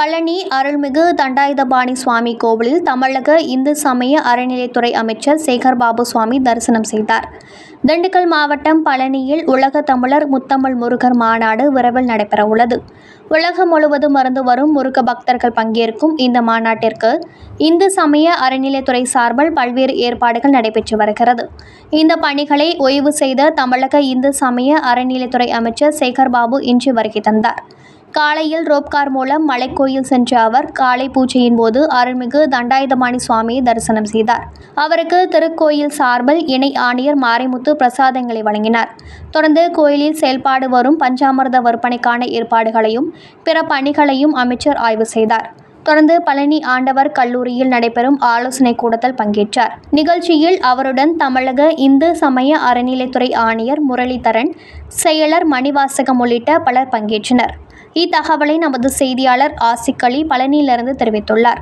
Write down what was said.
பழனி அருள்மிகு தண்டாயுதபாணி சுவாமி கோவிலில் தமிழக இந்து சமய அறநிலைத்துறை அமைச்சர் சேகர்பாபு சுவாமி தரிசனம் செய்தார். திண்டுக்கல் மாவட்டம் பழனியில் உலக தமிழர் முத்தமிழ் முருகர் மாநாடு விரைவில் நடைபெறவுள்ளது உலகம் முழுவதும் இருந்து வரும் முருக பக்தர்கள் பங்கேற்கும் இந்த மாநாட்டிற்கு இந்து சமய அறநிலைத்துறை சார்பில் பல்வேறு ஏற்பாடுகள் நடைபெற்று வருகிறது. இந்த பணிகளை ஓய்வு செய்த தமிழக இந்து சமய அறநிலைத்துறை அமைச்சர் சேகர்பாபு இன்று வருகை தந்தார். காலையில் ரோப்கார் மூலம் மலைக்கோயில் சென்ற அவர் காலை பூஜையின் போது அருள்மிகு தண்டாயுதபாணி சுவாமியை தரிசனம் செய்தார். அவருக்கு திருக்கோயில் சார்பில் இணை ஆணையர் மாரிமுத்து பிரசாதங்களை வழங்கினார். தொடர்ந்து கோயிலில் செயல்பாடு வரும் பஞ்சாமிர்த விற்பனைக்கான ஏற்பாடுகளையும் பிற பணிகளையும் அமைச்சர் ஆய்வு செய்தார். தொடர்ந்து பழனி ஆண்டவர் கல்லூரியில் நடைபெறும் ஆலோசனை கூட்டத்தில் பங்கேற்றார். நிகழ்ச்சியில் அவருடன் தமிழக இந்து சமய அறநிலைத்துறை ஆணையர் முரளிதரன் செயலர் மணிவாசகம் உள்ளிட்ட பலர் பங்கேற்றனர். இத்தகவலை நமது செய்தியாளர் ஆசிக் அலி பழனியிலிருந்து தெரிவித்துள்ளார்.